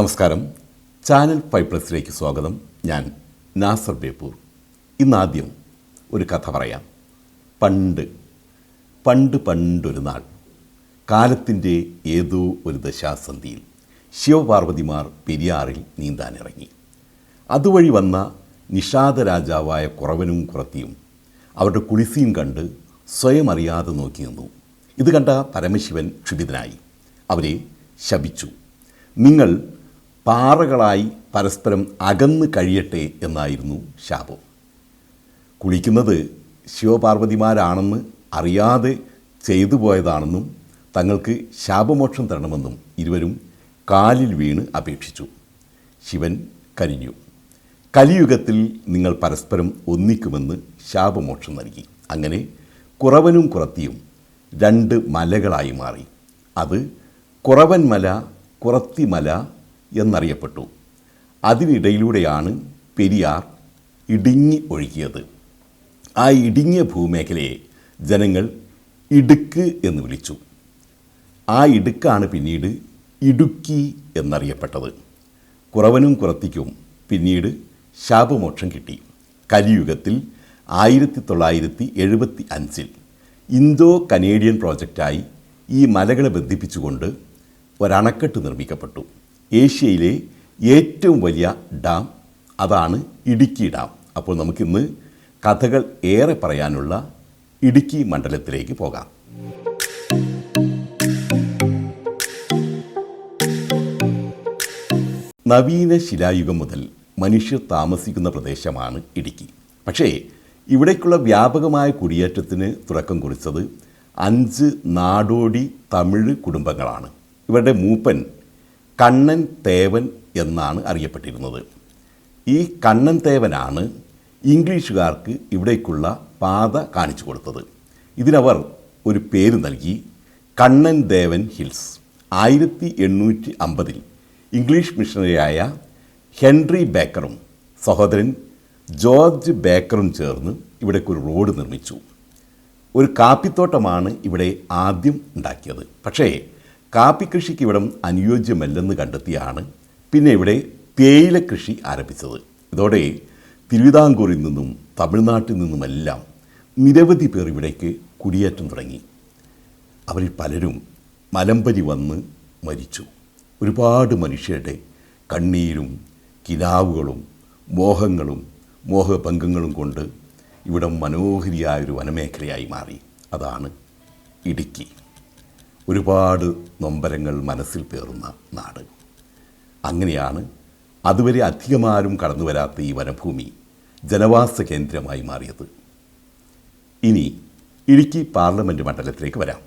നമസ്കാരം. Channel five പ്ലസിലേക്ക് സ്വാഗതം. ഞാൻ നാസർ ബേപ്പൂർ. ഇന്നാദ്യം ഒരു കഥ പറയാം. പണ്ട് പണ്ട് പണ്ടൊരു നാൾ കാലത്തിന്റെ ഏതോ ഒരു ദശാസന്ധിയിൽ ശിവപാർവതിമാർ പെരിയാറിൽ നീന്താനിറങ്ങി. അതുവഴി വന്ന നിഷാദ രാജാവായ കുറവനും കുറത്തിയും അവരുടെ കുളിസിയും കണ്ട് സ്വയം അറിയാതെ നോക്കി നിന്നു. ഇത് കണ്ട പരമശിവൻ ക്ഷുഭിതനായി. അവരെ ശപിച്ചു. നിങ്ങൾ പാറകളായി പരസ്പരം അകന്ന് കഴിയട്ടെ എന്നായിരുന്നു ശാപം. കുളിക്കുന്നത് ശിവപാർവതിമാരാണെന്ന് അറിയാതെ ചെയ്തു പോയതാണെന്നും തങ്ങൾക്ക് ശാപമോക്ഷം തരണമെന്നും ഇരുവരും കാലിൽ വീണ് അപേക്ഷിച്ചു. ശിവൻ കരിഞ്ഞു. കലിയുഗത്തിൽ നിങ്ങൾ പരസ്പരം ഒന്നിക്കുമെന്ന് ശാപമോക്ഷം നൽകി. അങ്ങനെ കുറവനും കുറത്തിയും രണ്ട് മലകളായി മാറി. അത് കുറവൻ മല കുറത്തിമല എന്നറിയപ്പെട്ടു. അതിനിടയിലൂടെയാണ് പെരിയാർ ഇടുങ്ങി ഒഴുകിയത്. ആ ഇടുങ്ങിയ ഭൂമേഖലയെ ജനങ്ങൾ ഇടുക്ക് എന്ന് വിളിച്ചു. ആ ഇടുക്കാണ് പിന്നീട് ഇടുക്കി എന്നറിയപ്പെട്ടത്. കുറവനും കുറത്തിക്കും പിന്നീട് ശാപമോക്ഷം കിട്ടി. കലിയുഗത്തിൽ ആയിരത്തി തൊള്ളായിരത്തി എഴുപത്തി അഞ്ചിൽ ഇന്തോ കനേഡിയൻ പ്രോജക്റ്റായി ഈ മലകളെ ബന്ധിപ്പിച്ചുകൊണ്ട് ഒരണക്കെട്ട് നിർമ്മിക്കപ്പെട്ടു. ഏഷ്യയിലെ ഏറ്റവും വലിയ ഡാം അതാണ് ഇടുക്കി ഡാം. അപ്പോൾ നമുക്കിന്ന് കഥകൾ ഏറെ പറയാനുള്ള ഇടുക്കി മണ്ഡലത്തിലേക്ക് പോകാം. നവീന ശിലായുഗം മുതൽ മനുഷ്യർ താമസിക്കുന്ന പ്രദേശമാണ് ഇടുക്കി. പക്ഷേ ഇവിടേക്കുള്ള വ്യാപകമായ കുടിയേറ്റത്തിന് തുടക്കം കുറിച്ചത് അഞ്ച് നാടോടി തമിഴ് കുടുംബങ്ങളാണ്. ഇവരുടെ മൂപ്പൻ കണ്ണൻ തേവൻ എന്നാണ് അറിയപ്പെട്ടിരുന്നത്. ഈ കണ്ണൻ തേവനാണ് ഇംഗ്ലീഷുകാർക്ക് ഇവിടേക്കുള്ള പാത കാണിച്ചു കൊടുത്തത്. ഇതിനവർ ഒരു പേര് നൽകി കണ്ണൻ ദേവൻ ഹിൽസ്. ആയിരത്തി എണ്ണൂറ്റി അമ്പതിൽ ഇംഗ്ലീഷ് മിഷണറിയായ ഹെൻറി ബേക്കറും സഹോദരൻ ജോർജ് ബേക്കറും ചേർന്ന് ഇവിടേക്ക് ഒരു റോഡ് നിർമ്മിച്ചു. ഒരു കാപ്പിത്തോട്ടമാണ് ഇവിടെ ആദ്യം ഉണ്ടാക്കിയത്. പക്ഷേ കാപ്പി കൃഷിക്ക് ഇവിടം അനുയോജ്യമല്ലെന്ന് കണ്ടെത്തിയാണ് പിന്നെ ഇവിടെ തേയില കൃഷി ആരംഭിച്ചത്. ഇതോടെ തിരുവിതാംകൂറിൽ നിന്നും തമിഴ്നാട്ടിൽ നിന്നുമെല്ലാം നിരവധി പേർ ഇവിടേക്ക് കുടിയേറ്റം തുടങ്ങി. അവരിൽ പലരും മലമ്പരി വന്ന് മരിച്ചു. ഒരുപാട് മനുഷ്യരുടെ കണ്ണീരും കിനാവുകളും മോഹങ്ങളും മോഹഭംഗങ്ങളും കൊണ്ട് ഇവിടം മനോഹരിയായൊരു വനമേഖലയായി മാറി. അതാണ് ഇടുക്കി. ഒരുപാട് നൊമ്പരങ്ങൾ മനസ്സിൽ പേറുന്ന നാട്. അങ്ങനെയാണ് അതുവരെ അധികമാരും കടന്നു വരാത്ത ഈ വനഭൂമി ജനവാസ കേന്ദ്രമായി മാറിയത്. ഇനി ഇടുക്കി പാർലമെന്റ് മണ്ഡലത്തിലേക്ക് വരാം.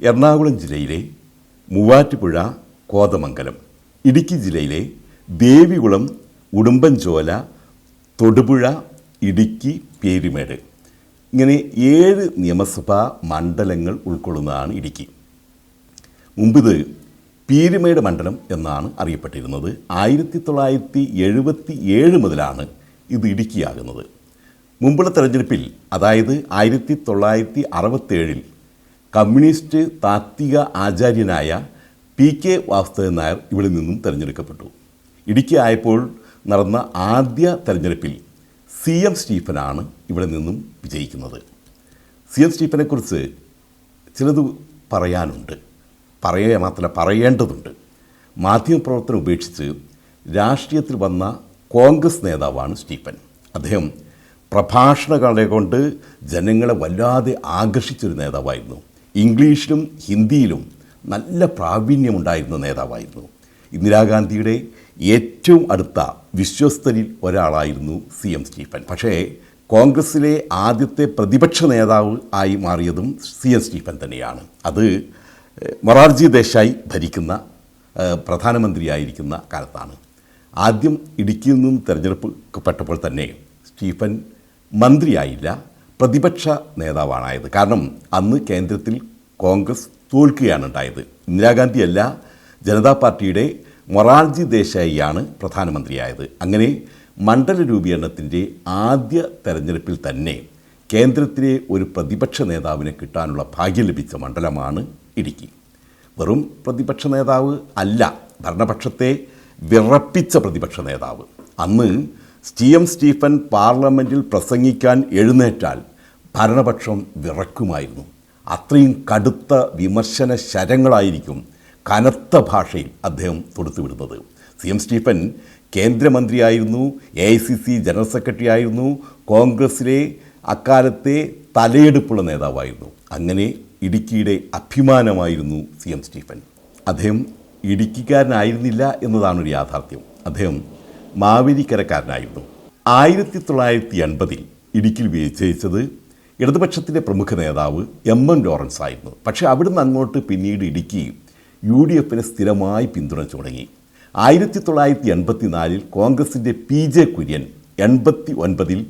എറണാകുളം ജില്ലയിലെ മൂവാറ്റുപുഴ കോതമംഗലം ഇടുക്കി ജില്ലയിലെ ദേവികുളം ഉടുമ്പൻചോല തൊടുപുഴ ഇടുക്കി പേരുമേട്. ഇങ്ങനെ ഏഴ് നിയമസഭാ മണ്ഡലങ്ങൾ ഉൾക്കൊള്ളുന്നതാണ് ഇടുക്കി. മുമ്പിത് പീരുമേട് മണ്ഡലം എന്നാണ് അറിയപ്പെട്ടിരുന്നത്. ആയിരത്തി തൊള്ളായിരത്തി എഴുപത്തി ഏഴ് മുതലാണ് ഇത് ഇടുക്കിയാകുന്നത്. മുമ്പുള്ള തെരഞ്ഞെടുപ്പിൽ അതായത് ആയിരത്തി തൊള്ളായിരത്തി അറുപത്തേഴിൽ കമ്മ്യൂണിസ്റ്റ് താത്വിക ആചാര്യനായ പി കെ വാസ്തവൻ നായർ ഇവിടെ നിന്നും തിരഞ്ഞെടുക്കപ്പെട്ടു. ഇടുക്കി ആയപ്പോൾ നടന്ന ആദ്യ തെരഞ്ഞെടുപ്പിൽ സി എം സ്റ്റീഫനാണ് ഇവിടെ നിന്നും വിജയിക്കുന്നത്. സി എം സ്റ്റീഫനെക്കുറിച്ച് ചിലത് പറയാനുണ്ട്. പറയുക മാത്രമല്ല പറയേണ്ടതുണ്ട്. മാധ്യമപ്രവർത്തനം ഉപേക്ഷിച്ച് രാഷ്ട്രീയത്തിൽ വന്ന കോൺഗ്രസ് നേതാവാണ് സ്റ്റീഫൻ അദ്ദേഹം പ്രഭാഷണകളെ കൊണ്ട് ജനങ്ങളെ വല്ലാതെ ആകർഷിച്ചൊരു നേതാവായിരുന്നു. ഇംഗ്ലീഷിലും ഹിന്ദിയിലും നല്ല പ്രാവീണ്യമുണ്ടായിരുന്ന നേതാവായിരുന്നു. ഇന്ദിരാഗാന്ധിയുടെ ഏറ്റവും അടുത്ത വിശ്വസ്തരിൽ ഒരാളായിരുന്നു സി എം സ്റ്റീഫൻ പക്ഷേ കോൺഗ്രസ്സിലെ ആദ്യത്തെ പ്രതിപക്ഷ നേതാവ് ആയി മാറിയതും സി എം സ്റ്റീഫൻ തന്നെയാണ്. അത് മൊറാർജി ദേശായി ഭരിക്കുന്ന പ്രധാനമന്ത്രിയായിരിക്കുന്ന കാലത്താണ്. ആദ്യം ഇടുക്കിയിൽ നിന്നും തിരഞ്ഞെടുക്കപ്പെട്ടപ്പോൾ തന്നെ സ്റ്റീഫൻ മന്ത്രിയായില്ല പ്രതിപക്ഷ നേതാവാണായത്. കാരണം അന്ന് കേന്ദ്രത്തിൽ കോൺഗ്രസ് തോൽക്കുകയാണ് ഉണ്ടായത്. ഇന്ദിരാഗാന്ധിയല്ല ജനതാ പാർട്ടിയുടെ മൊറാർജി ദേശായിയാണ് പ്രധാനമന്ത്രിയായത്. അങ്ങനെ മണ്ഡല രൂപീകരണത്തിന്റെ ആദ്യ തെരഞ്ഞെടുപ്പിൽ തന്നെ കേന്ദ്രത്തിലെ ഒരു പ്രതിപക്ഷ നേതാവിനെ കിട്ടാനുള്ള ഭാഗ്യം ലഭിച്ച മണ്ഡലമാണ് ഇടുക്കി. വെറും പ്രതിപക്ഷ നേതാവ് അല്ല ഭരണപക്ഷത്തെ വിറപ്പിച്ച പ്രതിപക്ഷ നേതാവ്. അന്ന് ടി എം സ്റ്റീഫൻ പാർലമെന്റിൽ പ്രസംഗിക്കാൻ എഴുന്നേറ്റാൽ ഭരണപക്ഷം വിറക്കുമായിരുന്നു. അത്രയും കടുത്ത വിമർശന ശരങ്ങളായിരിക്കും കനത്ത ഭാഷയിൽ അദ്ദേഹം തൊടുത്തുവിടുന്നത് C M Stephen കേന്ദ്രമന്ത്രിയായിരുന്നു A I C C general secretary ആയിരുന്നു കോൺഗ്രസിലെ അക്കാലത്തെ തലയെടുപ്പുള്ള നേതാവായിരുന്നു. അങ്ങനെ ഇടുക്കിയുടെ അഭിമാനമായിരുന്നു സി എം സ്റ്റീഫൻ. അദ്ദേഹം ഇടുക്കിക്കാരനായിരുന്നില്ല എന്നതാണ് ഒരു യാഥാർത്ഥ്യം. അദ്ദേഹം മാവേലിക്കരക്കാരനായിരുന്നു. ആയിരത്തി തൊള്ളായിരത്തി എൺപതിൽ ഇടുക്കിയിൽ വിജയിച്ചത് ഇടതുപക്ഷത്തിന്റെ പ്രമുഖ നേതാവ് എം എൻ ലോറൻസ് ആയിരുന്നു. പക്ഷേ അവിടുന്ന് അങ്ങോട്ട് പിന്നീട് ഇടുക്കി യു ഡി എഫിനെ സ്ഥിരമായി പിന്തുണച്ചു തുടങ്ങി. ആയിരത്തി തൊള്ളായിരത്തി എൺപത്തി നാലിൽ കോൺഗ്രസിന്റെ പി ജെ കുര്യൻ എൺപത്തി ഒൻപതിൽ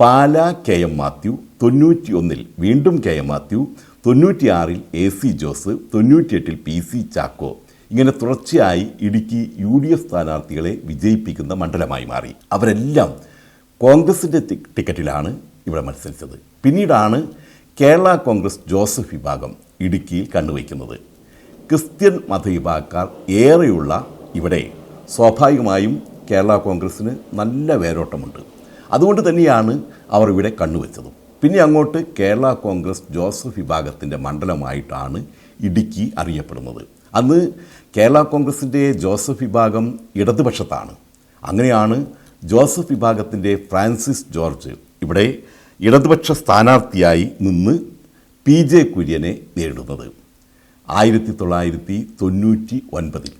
പാല കെ എം മാത്യു തൊണ്ണൂറ്റി ഒന്നിൽ വീണ്ടും കെ എം മാത്യു തൊണ്ണൂറ്റിയാറിൽ എ സി ജോസ് തൊണ്ണൂറ്റിയെട്ടിൽ പി സി ചാക്കോ. ഇങ്ങനെ തുടർച്ചയായി ഇടുക്കി യു ഡി എഫ് സ്ഥാനാർത്ഥികളെ വിജയിപ്പിക്കുന്ന മണ്ഡലമായി മാറി. അവരെല്ലാം കോൺഗ്രസിന്റെ ടിക്കറ്റിലാണ് ഇവിടെ മത്സരിച്ചത്. പിന്നീടാണ് കേരള കോൺഗ്രസ് ജോസഫ് വിഭാഗം ഇടുക്കിയിൽ കണ്ടുവയ്ക്കുന്നത് ക്രിസ്ത്യൻ മതവിഭാഗക്കാർ ഏറെയുള്ള ഇവിടെ സ്വാഭാവികമായും കേരള കോൺഗ്രസ്സിന് നല്ല വേരോട്ടമുണ്ട്. അതുകൊണ്ട് തന്നെയാണ് അവർ ഇവിടെ കണ്ണുവെച്ചതും. പിന്നെ അങ്ങോട്ട് കേരള കോൺഗ്രസ് ജോസഫ് വിഭാഗത്തിന്റെ മണ്ഡലമായിട്ടാണ് ഇടുക്കി അറിയപ്പെടുന്നത്. അന്ന് കേരള കോൺഗ്രസിന്റെ ജോസഫ് വിഭാഗം ഇടതുപക്ഷത്താണ്. അങ്ങനെയാണ് ജോസഫ് വിഭാഗത്തിന്റെ ഫ്രാൻസിസ് ജോർജ് ഇവിടെ ഇടതുപക്ഷ സ്ഥാനാർത്ഥിയായി നിന്ന് പി ജെ കുര്യനെ നേരിടുന്നത്. ആയിരത്തി തൊള്ളായിരത്തി തൊണ്ണൂറ്റി ഒൻപതിൽ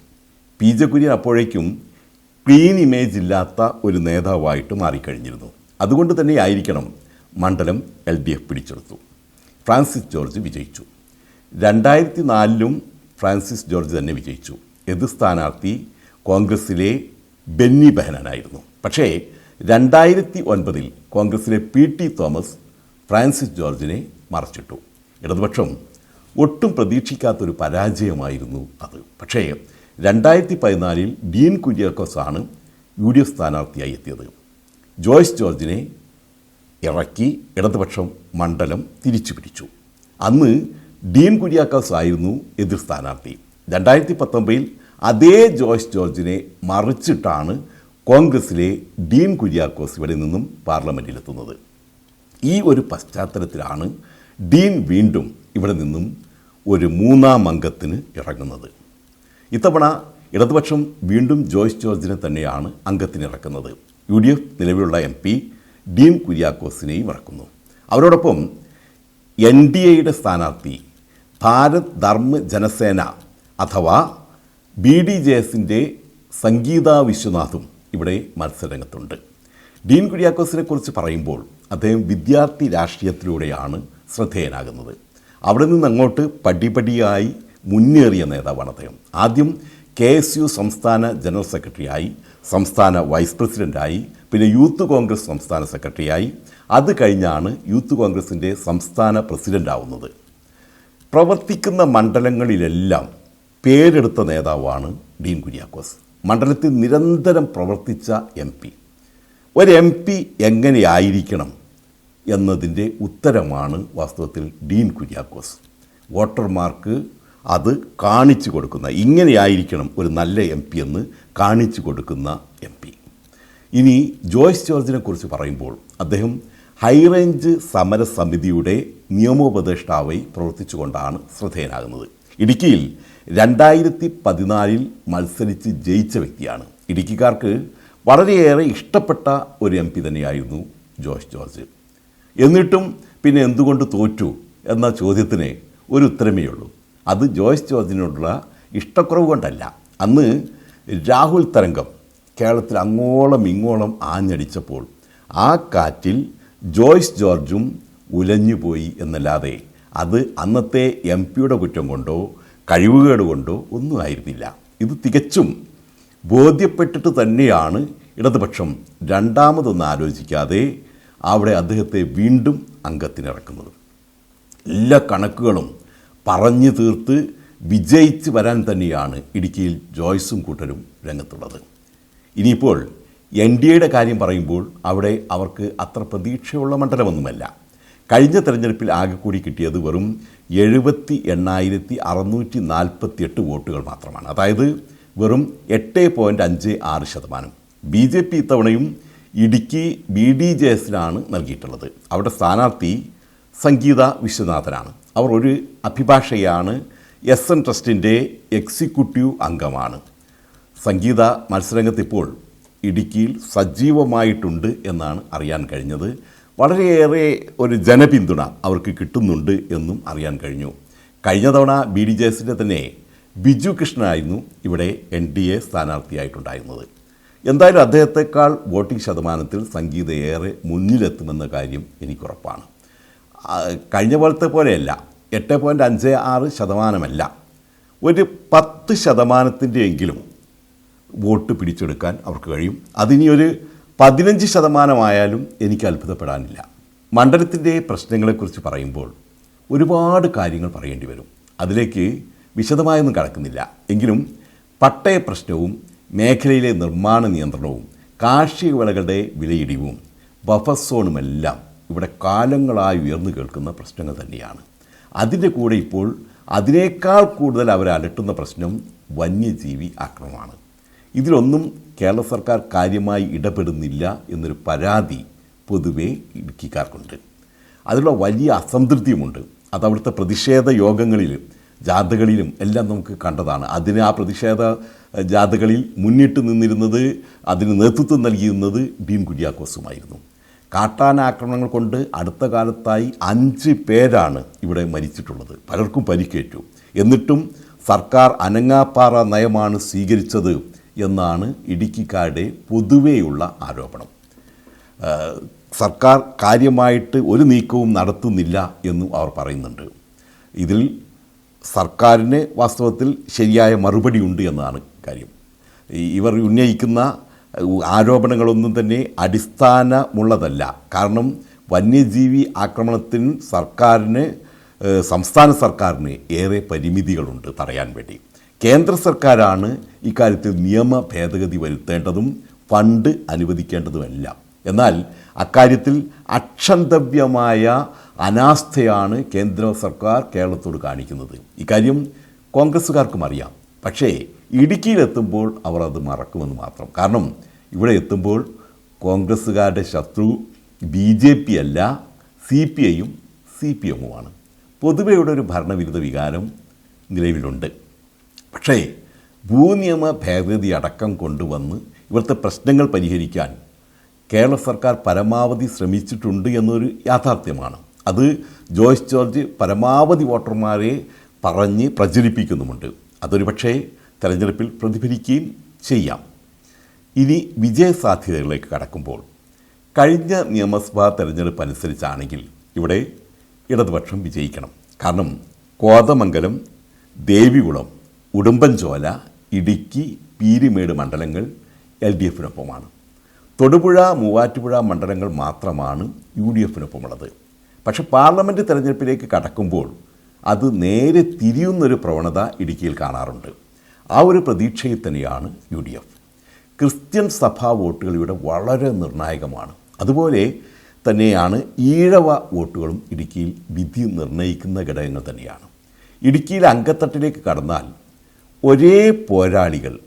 പി ജെ കുര്യൻ അപ്പോഴേക്കും ക്ലീൻ ഇമേജ് ഇല്ലാത്ത ഒരു നേതാവായിട്ട് മാറിക്കഴിഞ്ഞിരുന്നു. അതുകൊണ്ട് തന്നെ ആയിരിക്കണം മണ്ഡലം എൽ ഡി എഫ് പിടിച്ചെടുത്തു. ഫ്രാൻസിസ് ജോർജ് വിജയിച്ചു. രണ്ടായിരത്തി നാലിലും ഫ്രാൻസിസ് ജോർജ് തന്നെ വിജയിച്ചു. എതിർ സ്ഥാനാർത്ഥി കോൺഗ്രസിലെ ബെന്നി ബെഹനാനായിരുന്നു. പക്ഷേ രണ്ടായിരത്തി ഒൻപതിൽ കോൺഗ്രസിലെ പി ടി തോമസ് ഫ്രാൻസിസ് ജോർജിനെ മറച്ചിട്ടു. ഇടതുപക്ഷം ഒട്ടും പ്രതീക്ഷിക്കാത്തൊരു പരാജയമായിരുന്നു അത്. പക്ഷേ രണ്ടായിരത്തി പതിനാലിൽ ഡീൻ കുര്യാക്കോസാണ് യു ഡി എഫ് സ്ഥാനാർത്ഥിയായി എത്തിയത്. ജോയ്സ് ജോർജിനെ ഇറക്കി ഇടതുപക്ഷം മണ്ഡലം തിരിച്ചു പിടിച്ചു അന്ന് ഡീൻ കുര്യാക്കാസ് ആയിരുന്നു എതിർ സ്ഥാനാർത്ഥി. രണ്ടായിരത്തി പത്തൊമ്പതിൽ അതേ ജോയ്സ് ജോർജിനെ മറിച്ചിട്ടാണ് കോൺഗ്രസിലെ ഡീൻ കുര്യാക്കോസ് ഇവിടെ നിന്നും പാർലമെന്റിലെത്തുന്നത് ഈ ഒരു പശ്ചാത്തലത്തിലാണ് ഡീൻ വീണ്ടും ഇവിടെ നിന്നും ഒരു മൂന്നാം അംഗത്തിന് ഇറങ്ങുന്നത്. ഇത്തവണ ഇടതുപക്ഷം വീണ്ടും ജോയ്സ് ജോർജിനെ തന്നെയാണ് അംഗത്തിനിറക്കുന്നത്. യു ഡി എഫ് നിലവിലുള്ള എം പി ഡീൻ കുര്യാക്കോസിനെയും ഇറക്കുന്നു അവരോടൊപ്പം എൻ ഡി എയുടെ സ്ഥാനാർത്ഥി ഭാരത് ധർമ്മ ജനസേന അഥവാ ബി ഡി ജെ എസിന്റെ സംഗീത വിശ്വനാഥും ഇവിടെ മത്സരരംഗത്തുണ്ട്. ഡീൻ കുര്യാക്കോസിനെ കുറിച്ച് പറയുമ്പോൾ അദ്ദേഹം വിദ്യാർത്ഥി രാഷ്ട്രീയത്തിലൂടെയാണ് ശ്രദ്ധേയനാകുന്നത്. അവിടെ നിന്ന് അങ്ങോട്ട് പടിപടിയായി മുന്നേറിയ നേതാവാണ് അദ്ദേഹം. ആദ്യം കെ എസ് യു സംസ്ഥാന ജനറൽ സെക്രട്ടറിയായി സംസ്ഥാന വൈസ് പ്രസിഡന്റായി പിന്നെ യൂത്ത് കോൺഗ്രസ് സംസ്ഥാന സെക്രട്ടറിയായി. അത് കഴിഞ്ഞാണ് യൂത്ത് കോൺഗ്രസിന്റെ സംസ്ഥാന പ്രസിഡന്റ് ആവുന്നത് പ്രവർത്തിക്കുന്ന മണ്ഡലങ്ങളിലെല്ലാം പേരെടുത്ത നേതാവാണ് ഡീൻ കുര്യാക്കോസ്. മണ്ഡലത്തിൽ നിരന്തരം പ്രവർത്തിച്ച എം പി. ഒരു എം പി എങ്ങനെയായിരിക്കണം എന്നതിന്റെ ഉത്തരമാണ് വാസ്തവത്തിൽ ഡീൻ കുര്യാക്കോസ്. വോട്ടർമാർക്ക് അത് കാണിച്ചു കൊടുക്കുന്ന ഇങ്ങനെയായിരിക്കണം ഒരു നല്ല എം പി എന്ന് കാണിച്ചു കൊടുക്കുന്ന എം പി. ഇനി ജോയ്സ് ജോർജിനെ കുറിച്ച് പറയുമ്പോൾ അദ്ദേഹം ഹൈറേഞ്ച് സമരസമിതിയുടെ നിയമോപദേഷ്ടാവായി പ്രവർത്തിച്ചുകൊണ്ടാണ് ശ്രദ്ധേയനാകുന്നത്. ഇടുക്കിയിൽ രണ്ടായിരത്തി പതിനാലിൽ മത്സരിച്ച് ജയിച്ച വ്യക്തിയാണ്. ഇടുക്കിക്കാർക്ക് വളരെയേറെ ഇഷ്ടപ്പെട്ട ഒരു എം പി തന്നെയായിരുന്നു ജോയ്സ് ജോർജ്. എന്നിട്ടും പിന്നെ എന്തുകൊണ്ട് തോറ്റു എന്ന ചോദ്യത്തിന് ഒരു ഉത്തരമേ ഉള്ളൂ. അത് ജോയ്സ് ജോർജിനോടുള്ള ഇഷ്ടക്കുറവ് കൊണ്ടല്ല. അന്ന് രാഹുൽ തരംഗം കേരളത്തിൽ അങ്ങോളം ഇങ്ങോളം ആഞ്ഞടിച്ചപ്പോൾ ആ കാറ്റിൽ ജോയ്സ് ജോർജും ഉലഞ്ഞുപോയി എന്നല്ലാതെ അത് അന്നത്തെ എം പിയുടെ കുറ്റം കൊണ്ടോ കഴിവുകേട് കൊണ്ടോ ഒന്നും ആയിരുന്നില്ല. ഇത് തികച്ചും ബോധ്യപ്പെട്ടിട്ട് തന്നെയാണ് ഇടതുപക്ഷം രണ്ടാമതൊന്നും ആലോചിക്കാതെ അവിടെ അദ്ദേഹത്തെ വീണ്ടും അംഗത്തിനിറക്കുന്നത്. എല്ലാ കണക്കുകളും പറഞ്ഞു തീർത്ത് വിജയിച്ച് വരാൻ തന്നെയാണ് ഇടുക്കിയിൽ ജോയ്സും കൂട്ടരും രംഗത്തുള്ളത്. ഇനിയിപ്പോൾ എൻ ഡി എയുടെ കാര്യം പറയുമ്പോൾ അവിടെ അവർക്ക് അത്ര പ്രതീക്ഷയുള്ള മണ്ഡലമൊന്നുമല്ല. കഴിഞ്ഞ തെരഞ്ഞെടുപ്പിൽ ആകെ കൂടി കിട്ടിയത് വെറും എഴുപത്തി എണ്ണായിരത്തി അറുന്നൂറ്റി നാൽപ്പത്തി എട്ട് വോട്ടുകൾ മാത്രമാണ്. അതായത് വെറും എട്ട് പോയിന്റ് അഞ്ച് ആറ് ശതമാനം. ബി ജെ പി ഇത്തവണയും ഇടുക്കി ബി ഡി ജെ എസിനാണ് നൽകിയിട്ടുള്ളത്. അവിടെ സ്ഥാനാർത്ഥി സംഗീത വിശ്വനാഥനാണ്. അവർ ഒരു അഭിഭാഷകയാണ്. എസ് എൻ ട്രസ്റ്റിന്റെ എക്സിക്യൂട്ടീവ് അംഗമാണ്. സംഗീത മത്സരരംഗത്ത് ഇപ്പോൾ ഇടുക്കിയിൽ സജീവമായിട്ടുണ്ട് എന്നാണ് അറിയാൻ കഴിഞ്ഞത്. വളരെയേറെ ഒരു ജനപിന്തുണ അവർക്ക് കിട്ടുന്നുണ്ട് എന്നും അറിയാൻ കഴിഞ്ഞു. കഴിഞ്ഞ തവണ ബി ഡി ജെ എസിന്റെ തന്നെ ബിജു കൃഷ്ണനായിരുന്നു ഇവിടെ എൻ ഡി എ സ്ഥാനാർത്ഥിയായിട്ടുണ്ടായിരുന്നത്. എന്തായാലും അദ്ദേഹത്തെക്കാൾ വോട്ടിംഗ് ശതമാനത്തിൽ സംഗീത ഏറെ മുന്നിലെത്തുമെന്ന കാര്യം എനിക്കുറപ്പാണ്. കഴിഞ്ഞ പോലത്തെ പോലെയല്ല. എട്ട് പോയിന്റ് അഞ്ച് ആറ് ശതമാനമല്ല. ഒരു പത്ത് ശതമാനത്തിന്റെ എങ്കിലും വോട്ട് പിടിച്ചെടുക്കാൻ അവർക്ക് കഴിയും. അതിനി ഒരു പതിനഞ്ച് ശതമാനമായാലും എനിക്ക് അത്ഭുതപ്പെടാനില്ല. മണ്ഡലത്തിന്റെ പ്രശ്നങ്ങളെക്കുറിച്ച് പറയുമ്പോൾ ഒരുപാട് കാര്യങ്ങൾ പറയേണ്ടി വരും. അതിലേക്ക് വിശദമായൊന്നും കടക്കുന്നില്ല. എങ്കിലും പട്ടയ പ്രശ്നവും മേഖലയിലെ നിർമ്മാണ നിയന്ത്രണവും കാർഷിക വിളകളുടെ വിലയിടിവും ബഫർ സോണുമെല്ലാം ഇവിടെ കാലങ്ങളായി ഉയർന്നു കേൾക്കുന്ന പ്രശ്നങ്ങൾ തന്നെയാണ്. അതിന്റെ കൂടെ ഇപ്പോൾ അതിനേക്കാൾ കൂടുതൽ അവരലട്ടുന്ന പ്രശ്നം വന്യജീവി ആക്രമണമാണ്. ഇതിലൊന്നും കേരള സർക്കാർ കാര്യമായി ഇടപെടുന്നില്ല എന്നൊരു പരാതി പൊതുവേ ഇടുക്കിക്കാർക്കുണ്ട്. അതിലുള്ള വലിയ അസംതൃപ്തിയുമുണ്ട്. അത് അവിടുത്തെ പ്രതിഷേധ യോഗങ്ങളിലും ജാഥകളിലും എല്ലാം നമുക്ക് കണ്ടതാണ്. അതിന് ആ പ്രതിഷേധ ജാഥകളിൽ മുന്നിട്ട് നിന്നിരുന്നത് അതിന് നേതൃത്വം നൽകിയിരുന്നത് ഡീൻ കുര്യാക്കോസുമായിരുന്നു. കാട്ടാനാക്രമണങ്ങൾ കൊണ്ട് അടുത്ത കാലത്തായി അഞ്ച് പേരാണ് ഇവിടെ മരിച്ചിട്ടുള്ളത്. പലർക്കും പരിക്കേറ്റു. എന്നിട്ടും സർക്കാർ അനങ്ങാപ്പാറ നയമാണ് സ്വീകരിച്ചത് എന്നാണ് ഇടുക്കിക്കാരുടെ പൊതുവെയുള്ള ആരോപണം. സർക്കാർ കാര്യമായിട്ട് ഒരു നീക്കവും നടത്തുന്നില്ല എന്നും അവർ പറയുന്നുണ്ട്. ഇതിൽ സർക്കാരിന് വാസ്തവത്തിൽ ശരിയായ മറുപടി ഉണ്ട് എന്നതാണ് കാര്യം. ഇവർ ഉന്നയിക്കുന്ന ആരോപണങ്ങളൊന്നും തന്നെ അടിസ്ഥാനമുള്ളതല്ല. കാരണം വന്യജീവി ആക്രമണത്തിന് സർക്കാരിന് സംസ്ഥാന സർക്കാരിന് ഏറെ പരിമിതികളുണ്ട് തടയാൻ വേണ്ടി. കേന്ദ്ര സർക്കാരാണ് ഇക്കാര്യത്തിൽ നിയമ ഭേദഗതി വരുത്തേണ്ടതും ഫണ്ട് അനുവദിക്കേണ്ടതുമെല്ലാം. എന്നാൽ അക്കാര്യത്തിൽ അക്ഷന്തവ്യമായ അനാസ്ഥയാണ് കേന്ദ്ര സർക്കാർ കേരളത്തോട് കാണിക്കുന്നത്. ഇക്കാര്യം കോൺഗ്രസ്സുകാർക്കും അറിയാം. പക്ഷേ ഇടുക്കിയിലെത്തുമ്പോൾ അവർ അത് മറക്കുമെന്ന് മാത്രം. കാരണം ഇവിടെ എത്തുമ്പോൾ കോൺഗ്രസ്സുകാരുടെ ശത്രു ബി ജെ പി അല്ല സി പി ഐയും സി പി എമ്മുമാണ്. പൊതുവെയുടെ ഒരു ഭരണവിരുദ്ധ വികാരം നിലവിലുണ്ട്. പക്ഷേ ഭൂനിയമ ഭേദഗതി അടക്കം കൊണ്ടുവന്ന് ഇവിടുത്തെ പ്രശ്നങ്ങൾ പരിഹരിക്കാൻ കേരള സർക്കാർ പരമാവധി ശ്രമിച്ചിട്ടുണ്ട് എന്നൊരു യാഥാർത്ഥ്യമാണ്. അത് ജോയ്സ് ജോർജ് പരമാവധി വോട്ടർമാരെ പറഞ്ഞ് പ്രചരിപ്പിക്കുന്നുമുണ്ട്. അതൊരു പക്ഷേ തെരഞ്ഞെടുപ്പിൽ പ്രതിഫലിക്കുകയും ചെയ്യാം. ഇനി വിജയസാധ്യതകളിലേക്ക് കടക്കുമ്പോൾ കഴിഞ്ഞ നിയമസഭാ തെരഞ്ഞെടുപ്പ് അനുസരിച്ചാണെങ്കിൽ ഇവിടെ ഇടതുപക്ഷം വിജയിക്കണം. കാരണം കോതമംഗലം ദേവികുളം ഉടുമ്പൻചോല ഇടുക്കി പീരിമേട് മണ്ഡലങ്ങൾ എൽ ഡി എഫിനൊപ്പമാണ്. തൊടുപുഴ മൂവാറ്റുപുഴ മണ്ഡലങ്ങൾ മാത്രമാണ് യു ഡി എഫിനൊപ്പമുള്ളത്. പക്ഷേ പാർലമെന്റ് തെരഞ്ഞെടുപ്പിലേക്ക് കടക്കുമ്പോൾ അത് നേരെ തിരിയുന്നൊരു പ്രവണത ഇടുക്കിയിൽ കാണാറുണ്ട്. ആ ഒരു പ്രതീക്ഷയിൽ തന്നെയാണ് യു ഡി എഫ്. ക്രിസ്ത്യൻ സഭാ വോട്ടുകൾ ഇവിടെ വളരെ നിർണായകമാണ്. അതുപോലെ തന്നെയാണ് ഈഴവ വോട്ടുകളും ഇടുക്കിയിൽ വിധി നിർണയിക്കുന്ന ഘടകങ്ങൾ തന്നെയാണ്. ഇടുക്കിയിലെ അങ്കത്തട്ടിലേക്ക് കടന്നാൽ ഒരേ പോരാളികൾ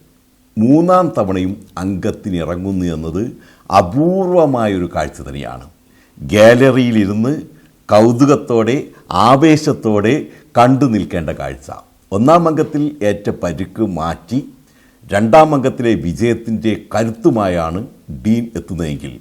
മൂന്നാം തവണയും അംഗത്തിനിറങ്ങുന്നു എന്നത് അപൂർവമായൊരു കാഴ്ച തന്നെയാണ്. ഗാലറിയിലിരുന്ന് കൗതുകത്തോടെ ആവേശത്തോടെ കണ്ടു നിൽക്കേണ്ട കാഴ്ച. ഒന്നാം അംഗത്തിൽ ഏറ്റ പരുക്ക് മാറ്റി രണ്ടാം അംഗത്തിലെ വിജയത്തിന്റെ കരുത്തുമായാണ് ഡീൻ എത്തുന്നതെങ്കിൽ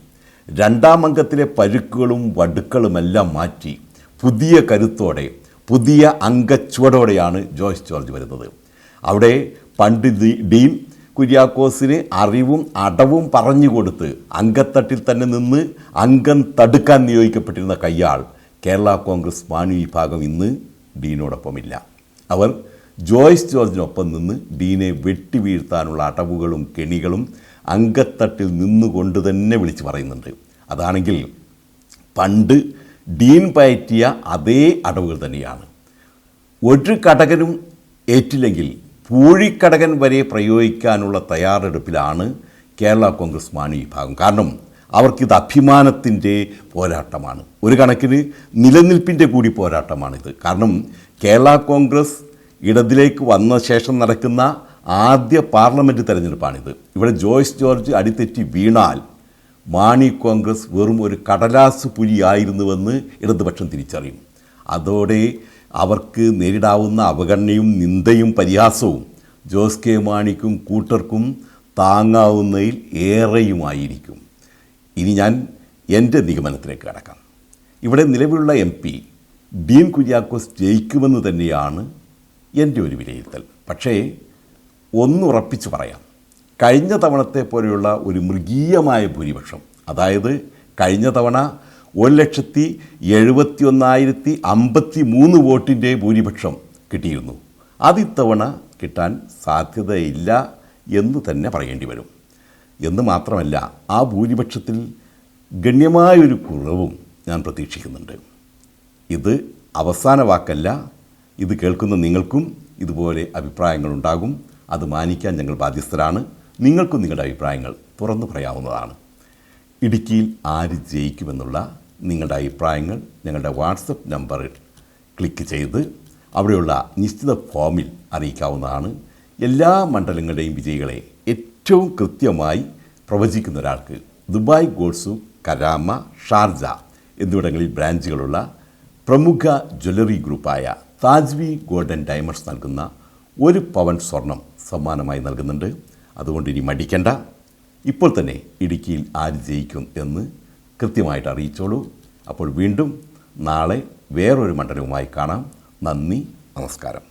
രണ്ടാം അംഗത്തിലെ പരുക്കുകളും വടുക്കളുമെല്ലാം മാറ്റി പുതിയ കരുത്തോടെ പുതിയ അംഗച്ചുവടോടെയാണ് ജോയ്സ് ജോർജ് വരുന്നത്. അവിടെ പണ്ട് ഡീൻ കുര്യാക്കോസിന് അറിവും അടവും പറഞ്ഞു കൊടുത്ത് അംഗത്തട്ടിൽ തന്നെ നിന്ന് അംഗം തടുക്കാൻ നിയോഗിക്കപ്പെട്ടിരുന്ന കയ്യാൾ കേരള കോൺഗ്രസ് മാണി വിഭാഗം ഇന്ന് ഡീനോടൊപ്പമില്ല. അവർ ജോയ്സ് ജോർജിനൊപ്പം നിന്ന് ഡീനെ വെട്ടി വീഴ്ത്താനുള്ള അടവുകളും കെണികളും അങ്കത്തട്ടിൽ നിന്നുകൊണ്ട് തന്നെ വിളിച്ചു പറയുന്നുണ്ട്. അതാണെങ്കിൽ പണ്ട് ഡീൻ പയറ്റിയ അതേ അടവുകൾ തന്നെയാണ്. ഒരു കടകനും ഏറ്റില്ലെങ്കിൽ പൂഴിക്കടകൻ വരെ പ്രയോഗിക്കാനുള്ള തയ്യാറെടുപ്പിലാണ് കേരള കോൺഗ്രസ് മാണി വിഭാഗം. കാരണം അവർക്കിത് അഭിമാനത്തിന്റെ പോരാട്ടമാണ്. ഒരു കണക്കിന് നിലനിൽപ്പിന്റെ കൂടി പോരാട്ടമാണിത്. കാരണം കേരള കോൺഗ്രസ് ഇടതിലേക്ക് വന്ന ശേഷം നടക്കുന്ന ആദ്യ പാർലമെന്റ് തെരഞ്ഞെടുപ്പാണിത്. ഇവിടെ ജോയ്സ് ജോർജ് അടിത്തെറ്റി വീണാൽ മാണി കോൺഗ്രസ് വെറും ഒരു കടലാസ് പുലിയായിരുന്നുവെന്ന് ഇടതുപക്ഷം തിരിച്ചറിയും. അതോടെ അവർക്ക് നേരിടാവുന്ന അവഗണനയും നിന്ദയും പരിഹാസവും ജോസ് കെ മാണിക്കും കൂട്ടർക്കും താങ്ങാവുന്നതിൽ ഏറെയുമായിരിക്കും. ഇനി ഞാൻ എന്റെ നിഗമനത്തിലേക്ക് കടക്കാം. ഇവിടെ നിലവിലുള്ള എം പി ഡീൻ കുര്യാക്കോസ് ജയിക്കുമെന്ന് തന്നെയാണ് എന്റെ ഒരു വിലയിരുത്തൽ. പക്ഷേ ഒന്നുറപ്പിച്ച് പറയാം. കഴിഞ്ഞ തവണത്തെ പോലെയുള്ള ഒരു മൃഗീയമായ ഭൂരിപക്ഷം അതായത് കഴിഞ്ഞ തവണ ഒരു ലക്ഷത്തി എഴുപത്തി ഒന്നായിരത്തി അമ്പത്തി മൂന്ന് വോട്ടിന്റെ ഭൂരിപക്ഷം കിട്ടിയിരുന്നു. അത് ഇത്തവണ കിട്ടാൻ സാധ്യതയില്ല എന്ന് തന്നെ പറയേണ്ടി വരും. എന്ന് മാത്രമല്ല ആ ഭൂരിപക്ഷത്തിൽ ഗണ്യമായൊരു കുറവും ഞാൻ പ്രതീക്ഷിക്കുന്നുണ്ട്. ഇത് അവസാന വാക്കല്ല. ഇത് കേൾക്കുന്ന നിങ്ങൾക്കും ഇതുപോലെ അഭിപ്രായങ്ങളുണ്ടാകും അത് മാനിക്കാൻ ഞങ്ങൾ ബാധ്യസ്ഥരാണ്. നിങ്ങൾക്കും നിങ്ങളുടെ അഭിപ്രായങ്ങൾ തുറന്നു പറയാവുന്നതാണ്. ഇടുക്കിയിൽ ആര് ജയിക്കുമെന്നുള്ള നിങ്ങളുടെ അഭിപ്രായങ്ങൾ ഞങ്ങളുടെ വാട്സപ്പ് നമ്പറിൽ ക്ലിക്ക് ചെയ്ത് അവിടെയുള്ള നിശ്ചിത ഫോമിൽ അറിയിക്കാവുന്നതാണ്. എല്ലാ മണ്ഡലങ്ങളുടെയും വിജയികളെ ഏറ്റവും കൃത്യമായി പ്രവചിക്കുന്ന ഒരാൾക്ക് ദുബായ് ഗോഡ്സു കരാമ ഷാർജ എന്നിവിടങ്ങളിൽ ബ്രാഞ്ചുകളുള്ള പ്രമുഖ ജ്വല്ലറി ഗ്രൂപ്പായ താജ്വി ഗോൾഡൻ ഡയമണ്ട്സ് നൽകുന്ന ഒരു പവൻ സ്വർണം സമ്മാനമായി നൽകുന്നുണ്ട്. അതുകൊണ്ട് ഇനി മടിക്കണ്ട. ഇപ്പോൾ തന്നെ ഇടുക്കിയിൽ ആര് ജയിക്കും എന്ന് കൃത്യമായിട്ട് അറിയിച്ചോളൂ. അപ്പോൾ വീണ്ടും നാളെ വേറൊരു മണ്ഡലവുമായി കാണാം. നന്ദി നമസ്കാരം.